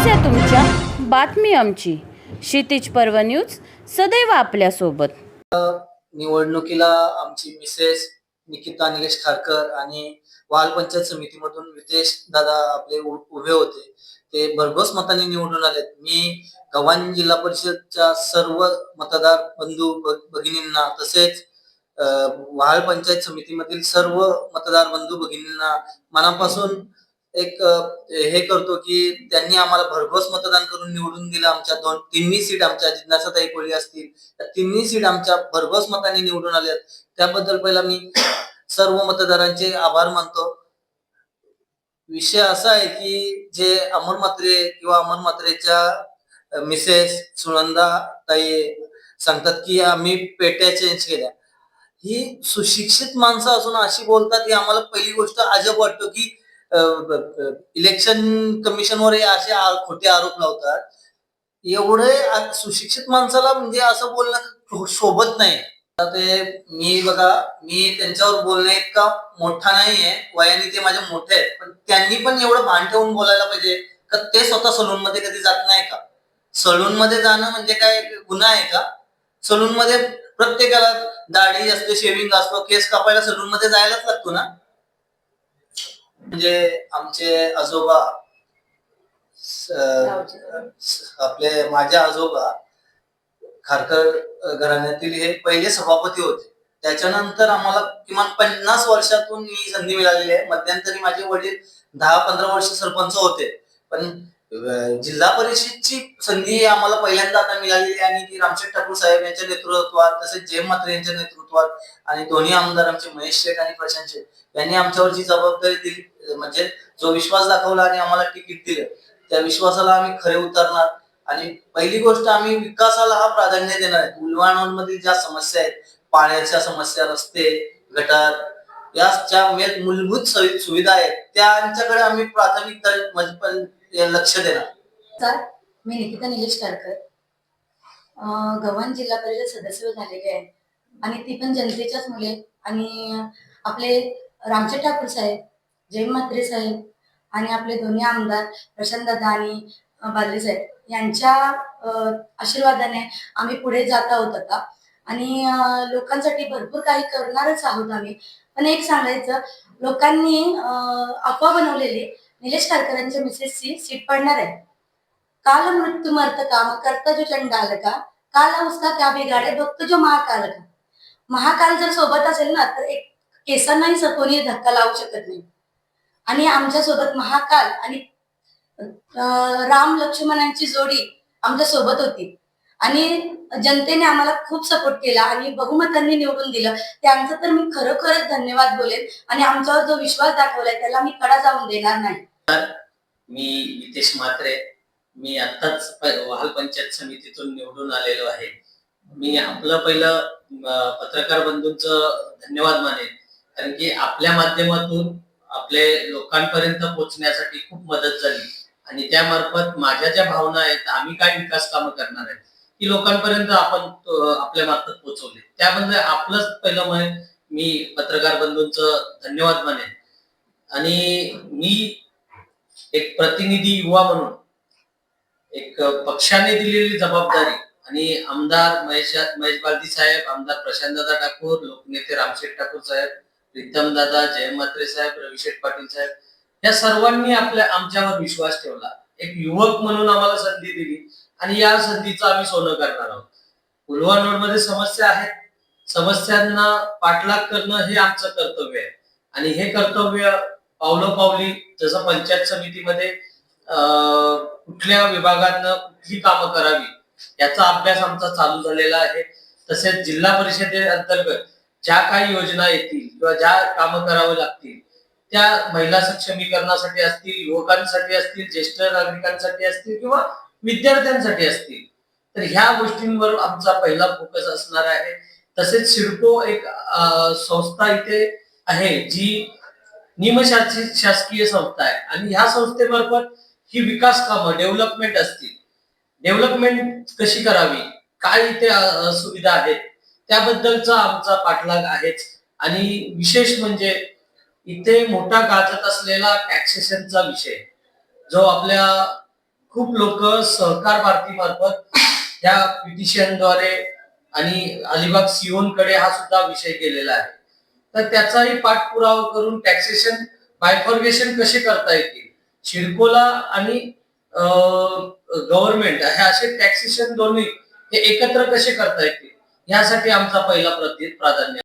समस्या तुमच्या बातमी आमची. क्षितिज पर्व न्यूज सदैव आपल्यासोबत. निवडणुकीला आमची मिसेस निकिता निलेश खारकर आणि वाल पंचायत समितीमधून नितेश दादा आपले उभे होते. ते भरघोस मतांनी निवडून आलेत. मी गव्हाण जिल्हा परिषदच्या सर्व मतदार बंधू भगिनींना तसेच अं, पंचायत समितीमधील सर्व मतदार बंधू भगिनींना मनापासून एक हे करतो की त्यांनी आम्हाला भरघोस मतदान करून निवडून दिलं आमच्या दोन तिन्ही सीट आमच्या जिज्ञासाताई कोळी असतील. त्या तिन्ही सीट आमच्या भरघोस मतांनी निवडून आल्यात. त्याबद्दल पहिला मी सर्व मतदारांचे आभार मानतो. विषय असा आहे की जे अमर मात्रे किंवा अमर मात्रेच्या मिसेस सुनंदा ताई सांगतात की आम्ही पेट्या चेंज केल्या. ही सुशिक्षित माणसं असून अशी बोलतात ही आम्हाला पहिली गोष्ट अजब वाटतो की इलेक्शन कमिशनवर असे खोटे आरोप लावतात. एवढे सुशिक्षित माणसाला म्हणजे असं बोलणं सोबत शोभत नाही. ते मी बघा मी त्यांच्यावर बोलणे इतका मोठा नाहीये. वयाने ते माझे मोठे आहेत. पण त्यांनी पण एवढं भान ठेवून बोलायला पाहिजे. का ते स्वतः सलून मध्ये कधी जात नाही का? सलून मध्ये जाणं म्हणजे काय गुन्हा आहे का? सलून मध्ये प्रत्येकाला दाढी असते शेविंग असतो केस कापायला सलून मध्ये जायलाच लागतो ना? म्हणजे आमचे आजोबा आपले माझे आजोबा खारकर घराण्यातील हे पहिले सभापती होते. त्याच्यानंतर आम्हाला किमान पन्नास वर्षातून ही संधी मिळालेली आहे. मध्यंतरी माझे वडील दहा पंधरा वर्ष सरपंच होते. पण जिल्हा परिषदची संधी आम्हाला पहिल्यांदा आता मिळालेली आहे आणि ती रामशेठ ठाकूर साहेब यांच्या नेतृत्वात तसेच जयम मात्रे यांच्या नेतृत्वात आणि दोन्ही आमदार आमचे महेश शेठ आणि प्रशांत शेठ यांनी आमच्यावर जी जबाबदारी दिली म्हणजे जो विश्वास दाखवला आणि आम्हाला तिकीट दिलं त्या विश्वासाला आम्ही खरे उतरणार. आणि पहिली गोष्ट आम्ही विकासाला हा प्राधान्य देणार आहे. उलवाणांमधील ज्या समस्या आहेत पाण्याच्या समस्या रस्ते गटार या ज्या मूलभूत सुविधा आहेत त्यांच्याकडे आम्ही प्राथमिकता म्हणजे पण लक्ष देणार. सर मी निकिता निलेश कारकर अं, गव्हाण जिल्हा परिषद सदस्य झालेले आहे. आणि ती पण जनतेच्याच मुले आणि आपले रामचे ठाकूर साहेब जय म्हात्रे साहेब आणि आपले दोन्ही आमदार प्रशांत दादा आणि अं, साहेब यांच्या आशीर्वादाने आम्ही पुढे जात आहोत आता. आणि लोकांसाठी भरपूर काही करणारच आहोत आम्ही. पण एक सांगायचं लोकांनी अफवा बनवलेली निलेश कारकरांच्या मिसेसची सीट पडणार आहे. काल मृत्यू मर्त का करता जो चंडाल का? काल उसका क्या बिघाडे बघतो जो महाकाल का? महाकाल जर सोबत असेल ना तर एक केसांनाही स- कोणी धक्का लावू शकत नाही. आणि आमच्यासोबत महाकाल आणि राम लक्ष्मणांची जोडी आमच्यासोबत होती. आणि जनतेने आम्हाला खूप सपोर्ट केला आणि बहुमतांनी निवडून दिलं. त्यांचं तर मी खरोखरच धन्यवाद बोलेन आणि आमच्यावर जो विश्वास दाखवलाय त्याला मी कडा जाऊन देणार नाही. मी नितेश म्हात्रे मी आत्ताच वाहल पंचायत समितीतून निवडून आलेलो आहे. मी आपलं पहिलं पत्रकार बंधूंचं धन्यवाद मानेन. कारण की आपल्या माध्यमातून आपले लोकांपर्यंत पोहोचण्यासाठी खूप मदत झाली. आणि त्यामार्फत माझ्या ज्या भावना आहेत आम्ही काय विकास कामं करणार आहेत ती लोकांपर्यंत आपण आपल्या मार्फत पोहोचवले. त्याबद्दल आपलंच पहिलं म्हणे मी पत्रकार बंधूंचं धन्यवाद मानेन आणि मी एक प्रतिनिधी युवा म्हणून एक पक्षाने दिलेली जबाबदारी आणि आमदार महेश महेश बालदी साहेब आमदार प्रशांतदादा ठाकूर लोकनेते रामशेठ ठाकूर साहेब प्रीतम दादा जयमत्रे साहेब रविशेठ पाटील साहेब या सर्वांनी आपल्या आमच्यावर विश्वास ठेवला. एक युवक म्हणून आम्हाला संधी दिली आणि या संधीचं आम्ही सोनं करणार आहोत. उलवानमध्ये समस्या आहेत. समस्यांना पाठलाग करणं हे आमचं कर्तव्य आहे. आणि हे कर्तव्य पावलोपावली जसं पंचायत समितीमध्ये अं, कुठल्या विभागातनं कुठली कामं करावी याचा अभ्यास आमचा चालू झालेला आहे. तसेच जिल्हा परिषदे अंतर्गत ज्या काही योजना येतील किंवा ज्या कामं करावं लागतील त्या महिला सक्षमीकरणासाठी असतील युवकांसाठी असतील ज्येष्ठ नागरिकांसाठी असतील किंवा विद्यार्थ्यांसाठी असतील तर ह्या गोष्टींवर आमचा पहिला फोकस असणार आहे. तसेच सिडको एक संस्था इथे आहे जी निमशासित शासकीय संस्था आहे. आणि ह्या संस्थेमार्फत ही विकास कामं डेव्हलपमेंट असतील. डेव्हलपमेंट कशी करावी? काय इथे सुविधा आहेत? त्याबद्दलचा आमचा पाठलाग आहेच. आणि विशेष म्हणजे इथे मोठा गाजत असलेला टॅक्सेशनचा विषय जो आपल्या खूप लोक सहकार भारती मार्फत त्या पिटिशनद्वारे आणि अलिबाग सिओनकडे हा सुद्धा विषय गेलेला आहे. तर त्याचाही पाठपुरावा करून टॅक्सेशन बायफॉर्गेशन कसे करता येतील? शिडकोला आणि गव्हर्नमेंट हे असे टॅक्सेशन दोन्ही हे एकत्र कसे करता येतील? यासाठी आमचा पहिला प्रति प्राधान्य